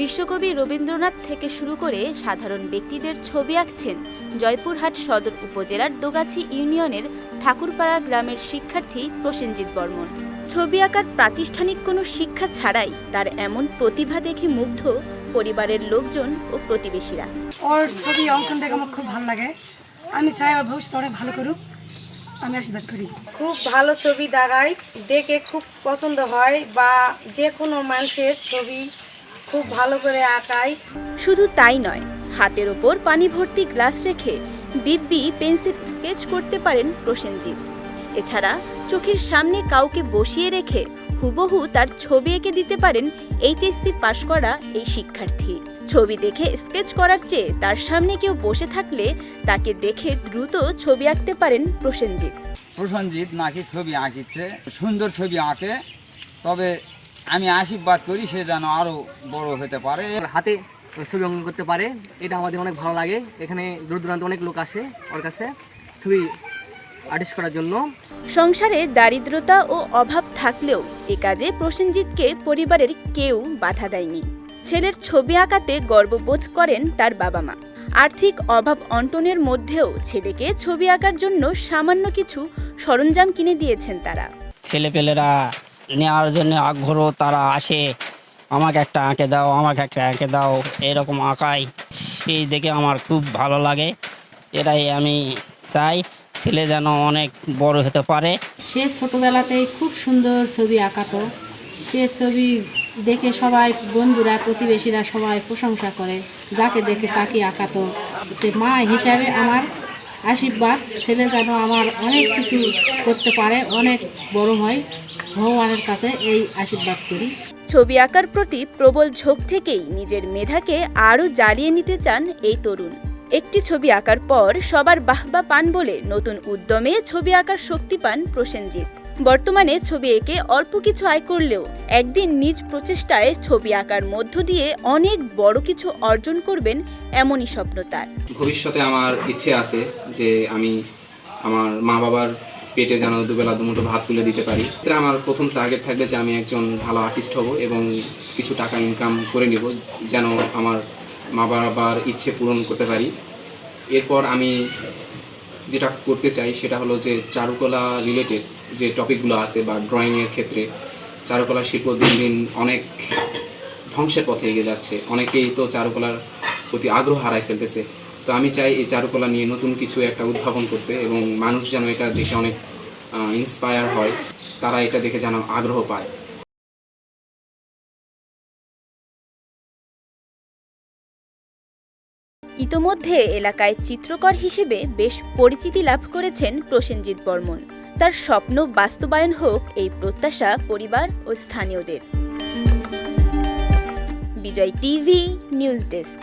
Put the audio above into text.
বিশ্বকবি রবীন্দ্রনাথ থেকে শুরু করে সাধারণ ব্যক্তিদের ছবি আঁকছেন জয়পুরহাট সদর উপজেলার দোগাছি ইউনিয়নের ঠাকুরপাড়া গ্রামের শিক্ষার্থী প্রসেনজিৎ বর্মন। ছবি আঁকার প্রাতিষ্ঠানিক কোনো শিক্ষা ছাড়াই তার এমন প্রতিভা দেখে মুগ্ধ পরিবারের লোকজন ও প্রতিবেশীরা। ওর ছবি অঙ্কন দেখে আমার খুব ভালো লাগে। আমি চাই ওর ভবিষ্যৎ অনেক ভালো করুক। আমি আশীর্বাদ করি। খুব ভালো ছবি দাঁড়ায় দেখে খুব পছন্দ হয় বা যে কোনো মানুষের ছবি খুব ভালো করে আঁকায়। শুধু তাই নয় হাতের ওপর পানি ভর্তি গ্লাস রেখে দিব্যি পেন্সিল স্কেচ করতে পারেন প্রসেনজিৎ। এছাড়া চোখের সামনে কাউকে বসিয়ে রেখে হুবহু তার ছবি এঁকে দিতে পারেন এইচএসসি পাশ করা এই শিক্ষার্থী। ছবি দেখে স্কেচ করার চেয়ে তার সামনে কেউ বসে থাকলে তাকে দেখে দ্রুত ছবি আঁকতে পারেন প্রসেনজিৎ। প্রসঞ্জিৎ নাকি ছবি আঁকিচ্ছে সুন্দর ছবি আঁকে তবে আমি আশীর্বাদ করি সে যেন আরও বড় হতে পারে। হাতে ছবি অঙ্কন করতে পারে। এটা আমাদের অনেক ভালো লাগে। এখানে দূর দূরান্ত অনেক লোক আসে ওর কাছে ছবি আর্টিস্ট করার জন্য। সংসারে দারিদ্রতা ও অভাব থাকলেও এ কাজে প্রসেনজিৎকে পরিবারের কেউ বাধা দেয়নি। ছেলের ছবি আঁকাতে গর্ববোধ করেন তার বাবা মা। আর্থিক অভাব অন্টনের মধ্যেও ছেলেকে ছবি আঁকার জন্য সামান্য কিছু সরঞ্জাম কিনে দিয়েছেন তারা। ছেলেপেলেরা নেওয়ার জন্য আগ্রহ তারা আসে। আমাকে একটা আঁকে দাও, আমাকে একটা আঁকে দাও, এরকম আঁকাই। সেই দেখে আমার খুব ভালো লাগে। এটাই আমি চাই, ছেলে যেন অনেক বড় হতে পারে। সে ছোটোবেলাতেই খুব সুন্দর ছবি আঁকাতো। সে ছবি দেখে সবাই, বন্ধুরা, প্রতিবেশীরা সবাই প্রশংসা করে, যাকে দেখে তাকে আঁকাতো। মা হিসাবে আমার আশীর্বাদ, ছেলে যেন আমার অনেক কিছু করতে পারে, অনেক বড় হয়। ভগবানের কাছে এই আশীর্বাদ করি। ছবি আঁকার প্রতি প্রবল ঝোঁক থেকেই নিজের মেধাকে আরও জ্বালিয়ে নিতে চান এই তরুণ। একটি ছবি আঁকার পর সবার বাহবা পান বলে নতুন উদ্যমে ছবি আঁকার শক্তি পান প্রসেনজিৎ। বর্তমানে ছবি এঁকে অল্প কিছু আয় করলেও একদিন নিজ প্রচেষ্টায় ছবি আঁকার মধ্য দিয়ে অনেক বড় কিছু অর্জন করবেন এমনই স্বপ্ন তার। ভবিষ্যতে আমার ইচ্ছে আছে যে আমি আমার মা বাবার পেটে যেন দুবেলা দুমুঠো ভাত তুলে দিতে পারি। এতে আমার প্রথম টার্গেট থাকবে যে আমি একজন ভালো আর্টিস্ট হব এবং কিছু টাকা ইনকাম করে নেব যেন আমার মা বাবার ইচ্ছে পূরণ করতে পারি। এরপর আমি যেটা করতে চাই সেটা হলো যে চারুকলা রিলেটেড যে টপিকগুলো আছে বা ড্রয়িংয়ের ক্ষেত্রে, চারুকলা শিল্প দিন দিন অনেক ধ্বংসের পথে এগিয়ে যাচ্ছে। অনেকেই তো চারুকলার প্রতি আগ্রহ হারায় ফেলতেছে। তো আমি চাই এই চারুকলা নিয়ে নতুন কিছু একটা উদ্ভাবন করতে এবং মানুষ যেন এটা দেখে অনেক ইন্সপায়ার হয়। তারা এটা দেখে যেন আগ্রহ পায়। ইতোমধ্যে এলাকায় চিত্রকর হিসেবে বেশ পরিচিতি লাভ করেছেন প্রসেনজিৎ বর্মন। তার স্বপ্ন বাস্তবায়ন হোক এই প্রত্যাশা পরিবার ও স্থানীয়দের। Vijay TV, news desk.